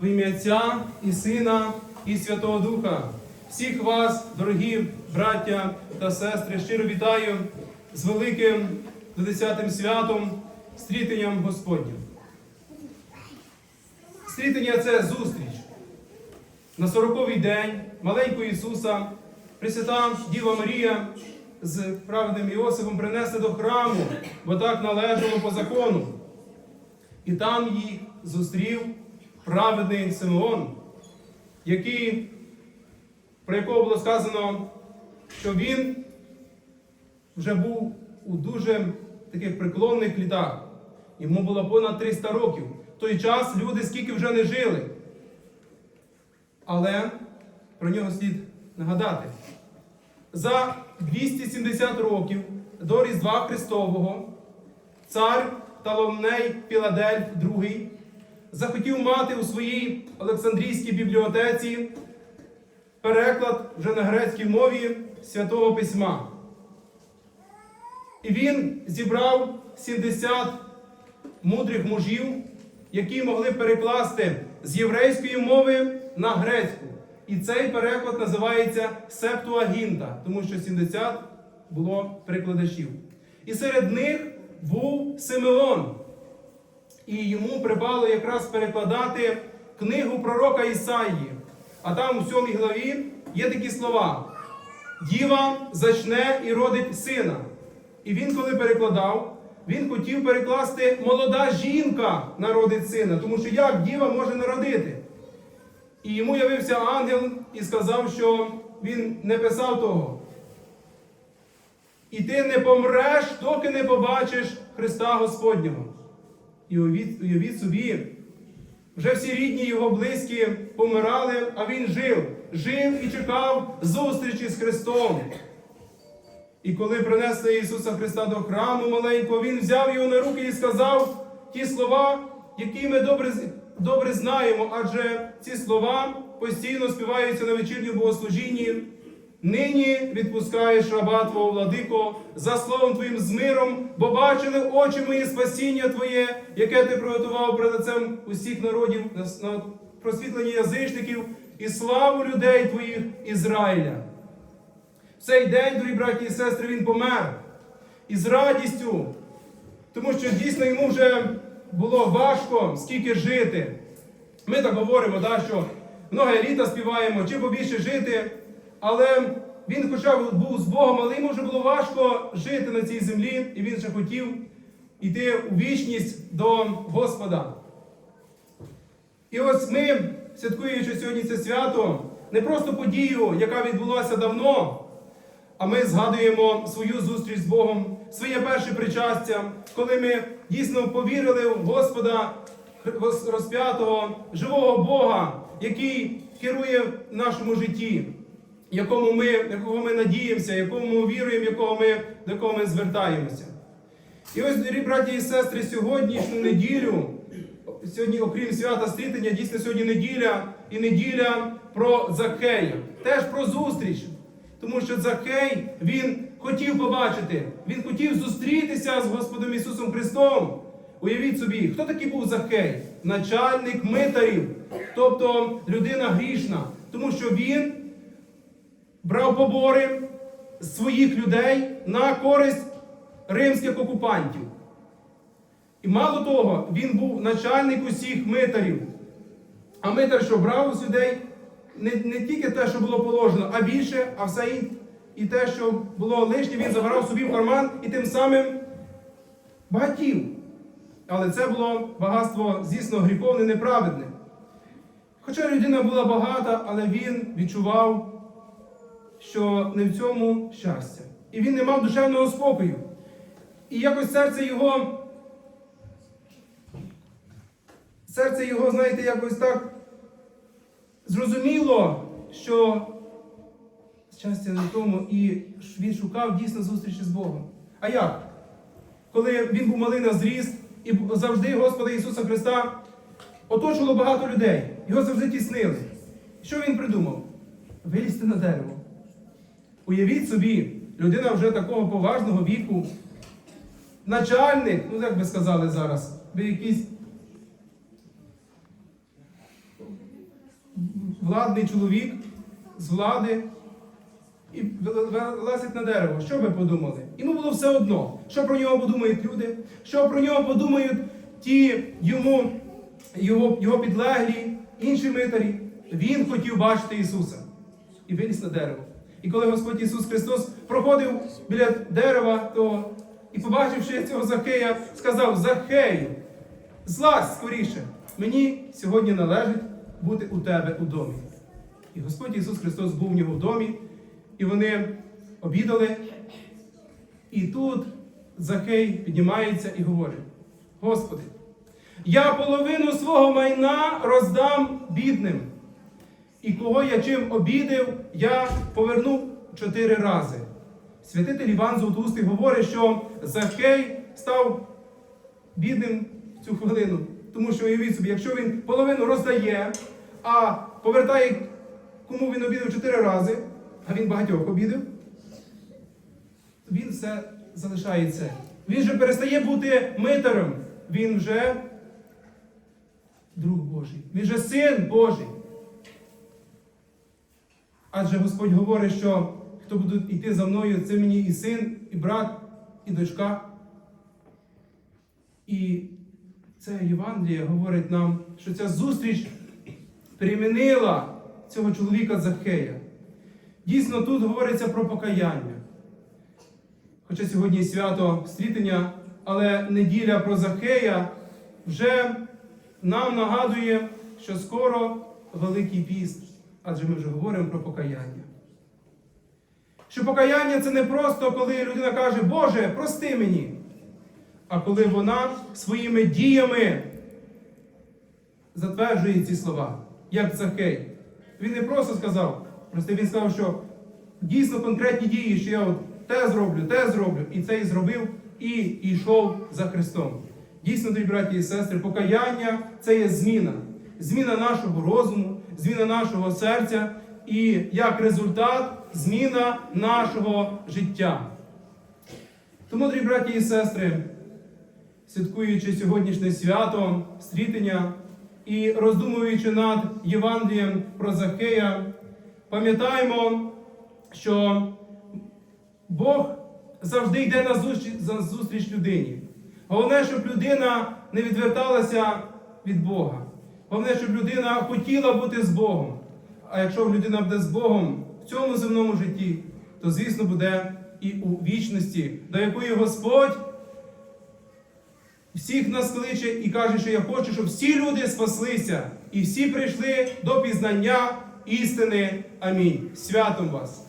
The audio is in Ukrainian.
В ім'я Отця і Сина і Святого Духа. Всіх вас, дорогі браття та сестри, щиро вітаю з великим 10 святом, стрітенням Господнім. Стрітення це зустріч. На 40-й день маленького Ісуса Пресвята Діва Марія з праведним Іосифом принесли до храму, бо так належало по закону. І там їх зустрів праведний Симеон, який, про якого було сказано, що він вже був у дуже таких преклонних літах. Йому було понад 300 років. В той час люди скільки вже не жили. Але про нього слід нагадати. За 270 років до Різдва Христового цар Таломней Філадельф II захотів мати у своїй Олександрійській бібліотеці переклад вже на грецькій мові Святого Письма. І він зібрав 70 мудрих мужів, які могли перекласти з єврейської мови на грецьку. І цей переклад називається Септуагінта, тому що 70 було перекладачів. І серед них був Симеон. І йому припало якраз перекладати книгу пророка Ісаїї. А там у 7 главі є такі слова: Діва зачне і родить сина. І він, коли перекладав, він хотів перекласти молода жінка народить сина, тому що як діва може народити? І йому явився ангел і сказав, що він не писав того. І ти не помреш, доки не побачиш Христа Господнього. І уявіть, уявіть собі, вже всі рідні його близькі помирали, а він жив, жив і чекав зустрічі з Христом. І коли принесли Ісуса Христа до храму маленького, Він взяв його на руки і сказав ті слова, які ми добре, добре знаємо, адже ці слова постійно співаються на вечірньому богослужінні. Нині відпускаєш раба Твого владико, за словом Твоїм з миром, бо бачили очі мої спасіння Твоє, яке ти приготував перед лицем усіх народів на просвітлення язичників і славу людей Твоїх Ізраїля. В цей день, дорогі браті і сестри, він помер із радістю, тому що дійсно йому вже було важко скільки жити. Ми так говоримо, да, що много літа співаємо, чи побільше жити, але він, хоча був з Богом, але йому вже було важко жити на цій землі, і він ще хотів йти у вічність до Господа. І ось ми, святкуючи сьогодні це свято, не просто подію, яка відбулася давно. А ми згадуємо свою зустріч з Богом, своє перше причастя, коли ми дійсно повірили в Господа розп'ятого, живого Бога, який керує в нашому житті, якому ми, якого ми надіємося, якому ми віруємо, якого ми, до якого ми звертаємося. І ось, дорогі браті і сестри, сьогоднішню неділю, сьогодні, окрім свята стрітення, дійсно сьогодні неділя і неділя про Закея, теж про зустріч. Тому що Закей, він хотів побачити, він хотів зустрітися з Господом Ісусом Христом. Уявіть собі, хто такий був Закей? Начальник митарів, тобто людина грішна. Тому що він брав побори своїх людей на користь римських окупантів. І мало того, він був начальник усіх митарів. А митар, що брав з людей не не тільки те, що було положено, а більше, а все і, і те, що було лишнє, він забирав собі в карман і тим самим багатів. Але це було багатство, звісно, гріховне, неправедне. Хоча людина була багата, але він відчував, що не в цьому щастя. І він не мав душевного спокою. І якось серце його, серце його, знаєте, якось так зрозуміло, що щастя не в тому, і він шукав дійсно зустрічі з Богом. А як? Коли він був малий на зріст, і завжди Господа Ісуса Христа оточувало багато людей, його завжди тіснили. Що він придумав? Вилізти на дерево. Уявіть собі, людина вже такого поважного віку, начальник, ну як би сказали зараз, ви якийсь владний чоловік з влади і вилазить на дерево. Що ви подумали? Йому було все одно, що про нього подумають люди, що про нього подумають ті йому, його, його підлеглі, інші митарі. Він хотів бачити Ісуса і виліз на дерево. І коли Господь Ісус Христос проходив біля дерева того і побачивши цього Захея, сказав: Захею, злазь скоріше, мені сьогодні належить бути у тебе у домі. І Господь Ісус Христос був в нього в домі, і вони обідали. І тут Захей піднімається і говорить: Господи, я половину свого майна роздам бідним. І кого я чим обідив, я поверну чотири рази. Святитель Іван Золотоустий говорить, що Захей став бідним в цю хвилину. Тому що уявіть собі, якщо він половину роздає, а повертає, кому він обідав чотири рази, а він багатьох обідав, то він все залишається. Він же перестає бути митарем. Він вже друг Божий. Він же син Божий. Адже Господь говорить, що хто буде йти за мною, це мені і син, і брат, і дочка. І це Євангеліє говорить нам, що ця зустріч перемінила цього чоловіка Захея. Дійсно, тут говориться про покаяння. Хоча сьогодні свято стрітення, але неділя про Захея вже нам нагадує, що скоро Великий піст, адже ми вже говоримо про покаяння. Що покаяння це не просто, коли людина каже, Боже, прости мені, а коли вона своїми діями затверджує ці слова, як Захей. Він не просто сказав, просто він сказав, що дійсно конкретні дії, що я от те зроблю, те зроблю, і це і зробив, і йшов за Христом. Дійсно, дорогі браті і сестри, покаяння це є зміна. Зміна нашого розуму, зміна нашого серця і як результат зміна нашого життя. Тому, дорогі браті і сестри, святкуючи сьогоднішнє свято, стрітення і роздумуючи над Євангелієм про Захея, пам'ятаємо, що Бог завжди йде на зустріч, за зустріч людині. Головне, щоб людина не відверталася від Бога. Головне, щоб людина хотіла бути з Богом. А якщо людина буде з Богом в цьому земному житті, то, звісно, буде і у вічності, до якої Господь всіх нас кличе і каже, що я хочу, щоб всі люди спаслися і всі прийшли до пізнання істини. Амінь. Святом вас!